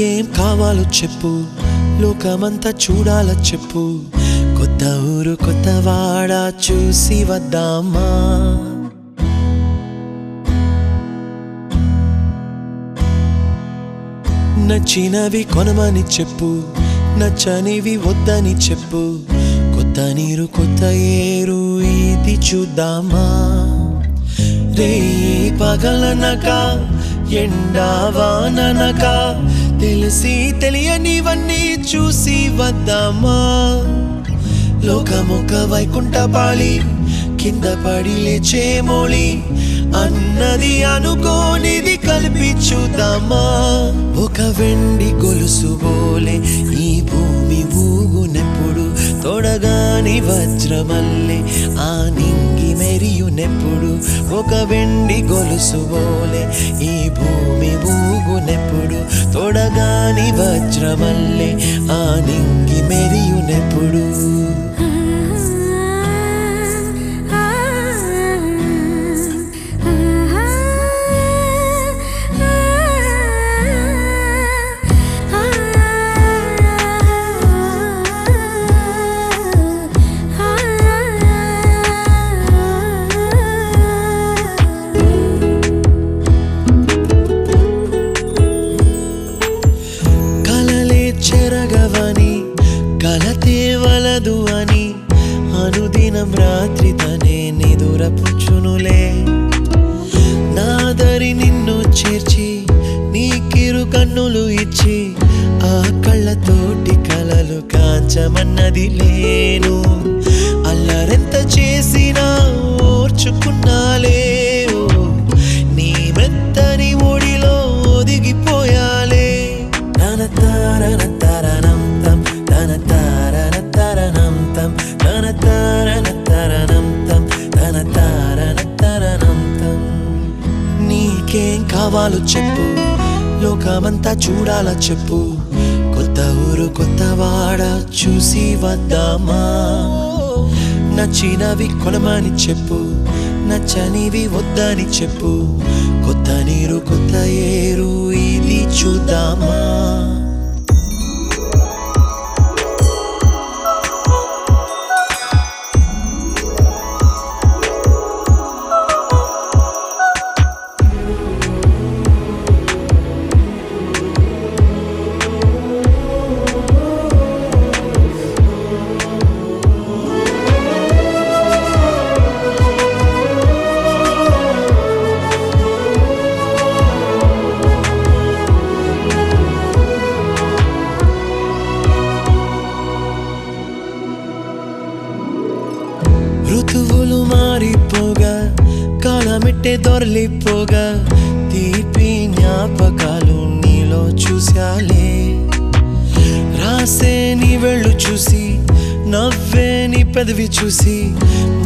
నీకేం కావాలో చెప్పు. లోకమంతా చూడాల చెప్పు. కొత్త ఊరు కొత్త వాడ చూసి వద్దామా? నచ్చినవి కొనమని చెప్పు. నచ్చనివి వద్దని చెప్పు. కొత్త నీరు కొత్త ఏరు ఇది చూద్దామా? రే పగలనక ఎండావాననక తెలిసి తెలియనివన్నీ చూసి వద్దామా? లోకమొక వైకుంఠపాళి కింద పడి లేచే మోళి అన్నది అనుకోనిది కలిపి చూద్దామా? ఒక వెండి గొలుసు బోలే ఈ భూమి ఊగునెప్పుడు తొడగాని వజ్రమల్లే ఆ నీ తెరియునెప్పుడు ఒక వెండి గొలుసుపోలే ఈ భూమి ఊగునెప్పుడు తొడగాని వజ్రమల్లే ఆ నింగి మెరియునెప్పుడు. లోకమంతా చూడాల చెప్పు? కొత్త ఊరు కొత్త వాడ చూసి వద్దామా? నచ్చినవి కొనమని చెప్పు నచ్చనివి వద్దని చెప్పు. కొత్త నీరు కొత్త ఏరు ఇది చూద్దామా? కాలమిట్టే దొరలిపోగా తీపి జ్ఞాపకాలు నీలో చూశాలే. రాసే నీ వెళ్ళు చూసి నవ్వే నీ పెదవి చూసి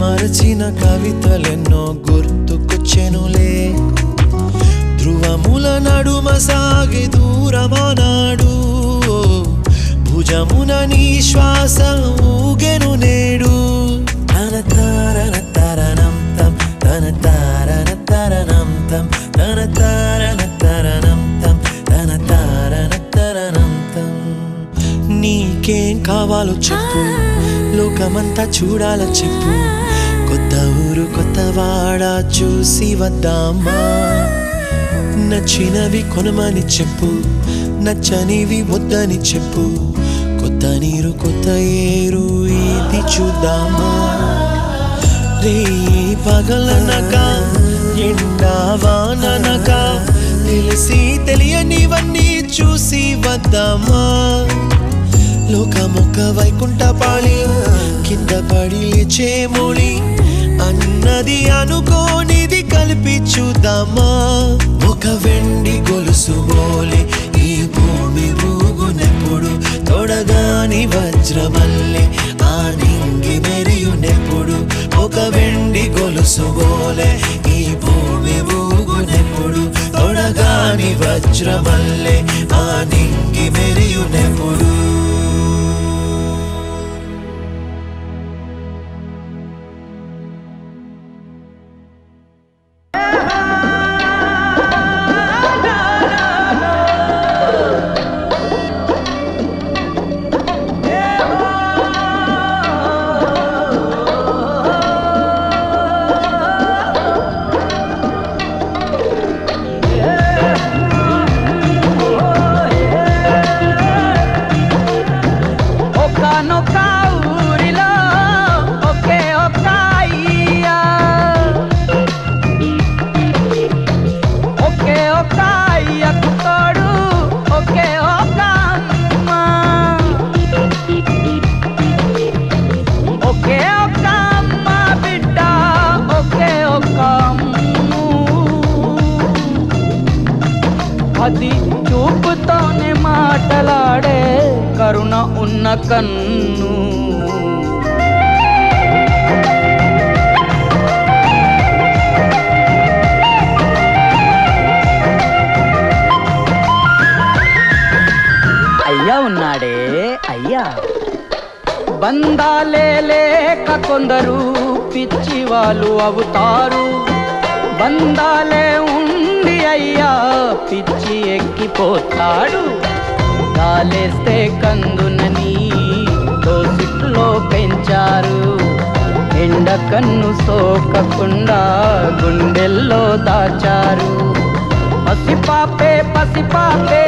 మరచిన కవితలెన్నో గుర్తుకొచ్చెనులే. ధ్రువముల నడుమ సాగి దూరమానాడు భుజమున నీ శ్వాస ఊగెను నేడు. తన నీకేం చెప్పు. లోకమంతా చూడాల చెప్పు. కొత్త ఊరు కొత్త వాడ చూసి వద్దామా? నచ్చినవి కొనమని చెప్పు. నచ్చనివి వద్దని చెప్పు. కొత్త నీరు కొత్త ఏరు ఇది చూద్దామా? రే పగలనగా ఎండావాననగా తెలిసి తెలియనివన్నీ చూసి వద్దామా? లోకమొక వైకుంఠ పాళి కింద పడి లేచే అన్నది అనుకోనిది కలిపి చూద్దామా? ఒక వెండి గొలుసు బోలే ఈ భూమి ఊగునెప్పుడు తొడగాని వజ్రమల్లె ఆ నింగి మెరియునెప్పుడు ఒక వెండి గొలుసు బోలే ఈ భూమి ఊగునెప్పుడు తొడగాని వజ్రమల్లె ఆ నింగి మెరియునెప్పుడు అయ్యా. బంధాలే లేక కొందరు పిచ్చి వాళ్ళు అవుతారు. బంధాలే ఉండి అయ్యా పిచ్చి ఎక్కిపోతాడు. గాలేస్తే కందునని దోసిట్లో పెంచారు. ఎండ కన్ను సోకకుండా గుండెల్లో దాచారు. పసిపాపే పసిపాపే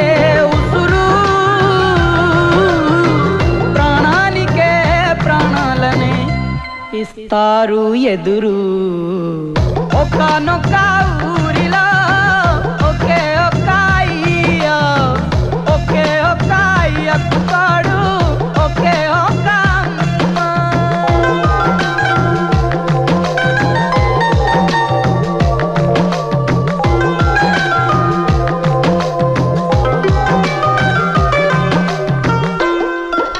వారు ఎదురు. ఒకనొక ఊరిలో ఒకే ఒక్క అయ్య. ఒకే ఒక్క అయ్యకు ఒకే ఒక్క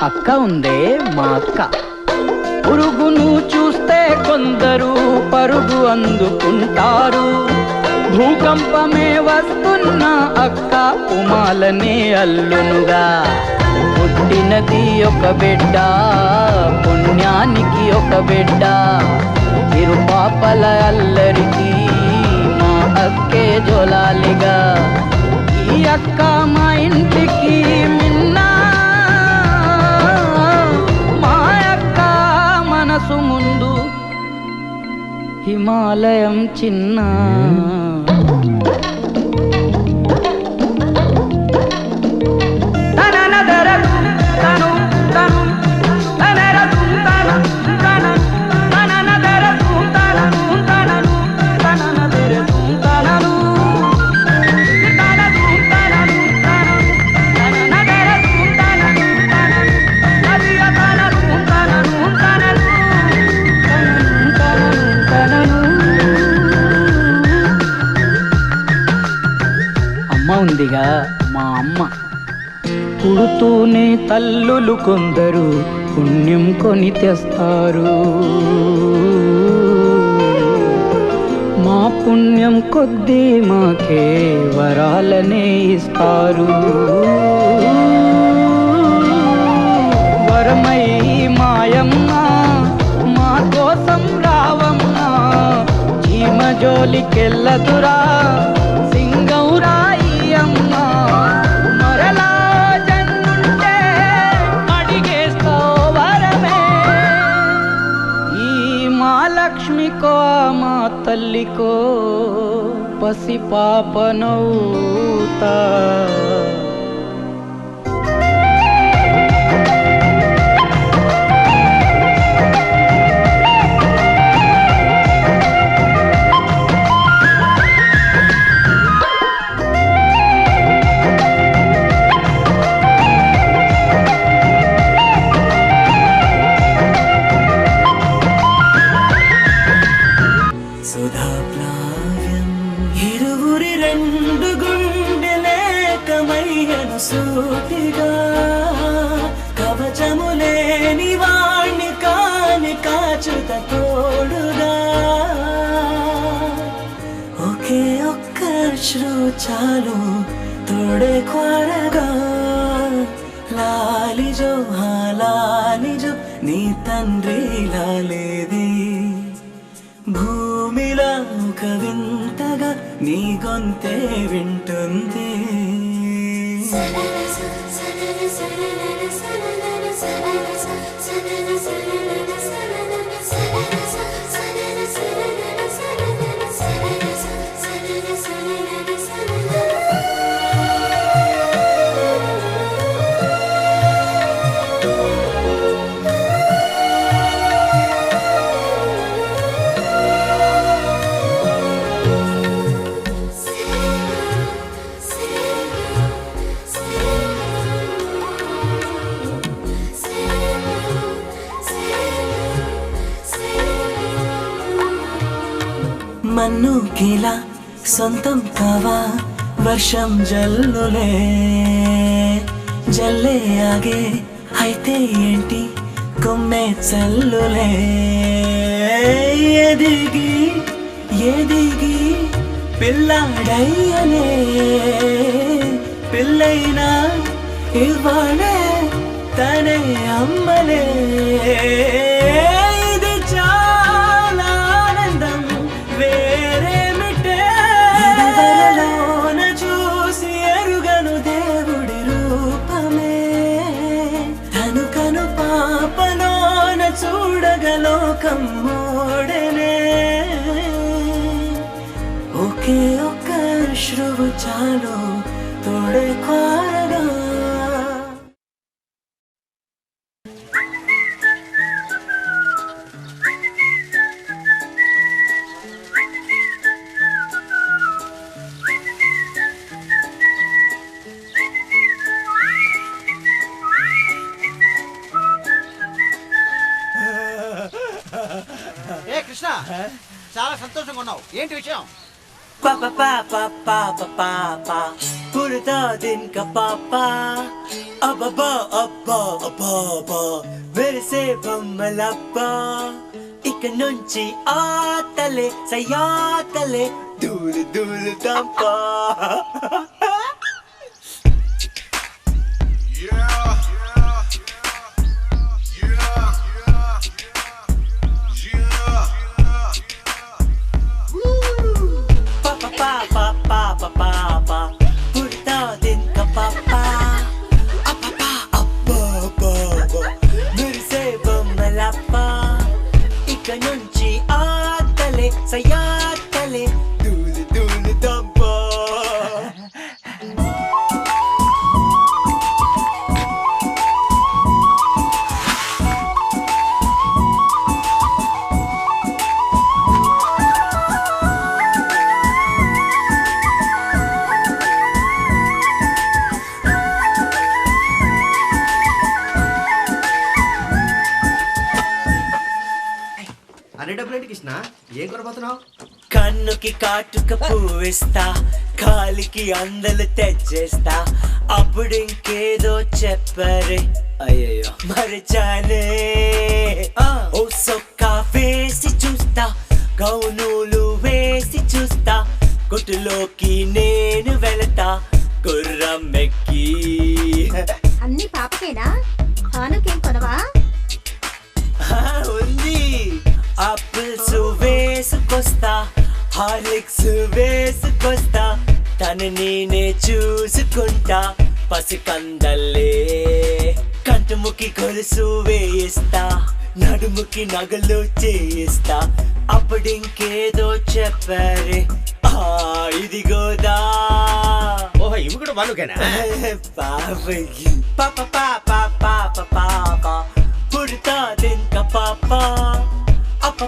అక్క ఉందే మా అక్క. పురుగును చూస్తే కొందరు పరుగు అందుకుంటారు. భూకంపమే వస్తున్న అక్క ఉమాలనే అల్లునుగా. పుట్టినది ఒక బిడ్డ పుణ్యానికి ఒక బిడ్డ. ఇరు పాపల అల్లరికి మా అక్కే జోలాలిగా. ఈ అక్క మా ఇంటి హిమాలయం చిన్నా. అమ్మ ఉందిగా మా అమ్మ. పుడుతూనే తల్లులు కొందరు పుణ్యం కొని తెస్తారు. మా పుణ్యం కొద్దీ మాకే వరాలనే ఇస్తారు. వరమై మాయమ్మ మా కోసం రావమ్మ చీమ జోలికెళ్ళదురా. ो पशिपा बनौता సూటిగా కవచము లేని వాణ్ణి కాని కాచుత తోడుగా. ఒకే ఒక్క శ్రు చాలు తోడే కొరగా లాలిజో హా లాలిజో నీ తండ్రి లాలేది భూమిలా ఒక వింతగా నీ గొంతే వింటుంది. Sen నన్ను కిలా సొంతం కావా? వర్షం జల్లులే. జల్లే ఆగే. అయితే ఏంటి? కొమ్మే చల్లులే. ఎదిగి ఎదిగి పిల్లాడయ్యనే. పిల్లైనా ఇవ్వడే తనే అమ్మలే. సంతోషంగా ఉన్నావు ఏంటి విషయం పుడతా దిన్క పాపా అబ్బా అబ్బా అబ్బా వెరిసే బొమ్మలబ్బా ఇక నుంచి ఆతలే సయాతలే దూరు దూరు దంపా కన్నుకి కాటుక పువ్విస్తా కాలికి అందలు తెచ్చేస్తా. అప్పుడు ఇంకేదో చెప్పరే. అయ్యయ్యో. మరిచానే ఓ సొక్క వేసి చూస్తా గౌనులు వేసి చూస్తా. కొట్టులోకి నేను వెళతా గుర్రం ఎక్కి. అన్ని పాపకేనా? హానుకేం కొనవా? ఆ, ఉంది. ఆపిల్స్ వేసుకొస్తా హార్లిక్స్ వేసుకొస్తా తను నేనే చూసుకుంటా పసికందల్లే. కంటుముకి గొలుసు వేయిస్తా నడుముకి నగలు చేయిస్తా అప్పుడు ఇంకేదో చెప్పారే. ఆ ఇదిగోదా ఓహో ఇవి కూడా వాళ్ళకేనా పాపకి పాప పాప పాప పాప పుడతా తింక పాప అప్ప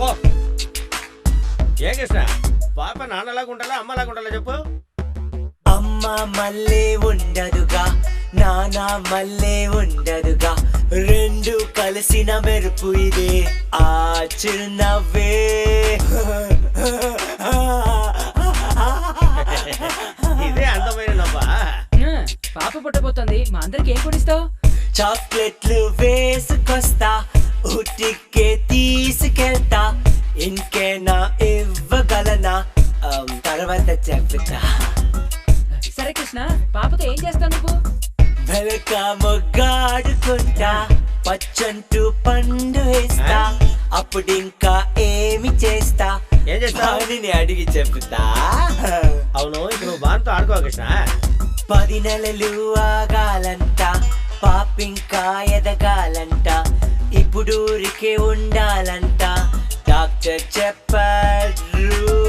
పో. ఏ కృష్ణ? పాప నాన్నలాగా ఉండాలా అమ్మలాగా ఉండాలా చెప్పు. అమ్మ మళ్ళీ ఉండదుగా నాన్న మళ్ళీ ఉండదుగా రెండు కలిసిన మెరుపు ఇదే ఆ చిరునవ్వే. ఇదే అందమైన నవ్వా. పాప పుట్టబోతోంది మా అందరికి ఏం కొనిస్తావు? చాక్లెట్లు వేసుకొస్తా ఉటికే తీసుకెళ్తా. ఇంకేనా ఇవ్వగలనా? తర్వాత చెప్తా. సరే కృష్ణ పాపతో ఏం చేస్తావు నువ్వు వెనక మొగ్గాడుకుంటా పచ్చంటూ పండు వేస్తా. అప్పుడింకా ఏమి చేస్తా? ఏం చేస్తావు? అడిగి చెప్తా. అవును ఇప్పుడు నువ్వు బాన్తో ఆడుకో కృష్ణ? పది నెలలు ఆగాలంట. పాపింకా ఎదగాలంట. ఇప్పుడు ఊరికే ఉండాలంట. డాక్టర్ చెప్పారు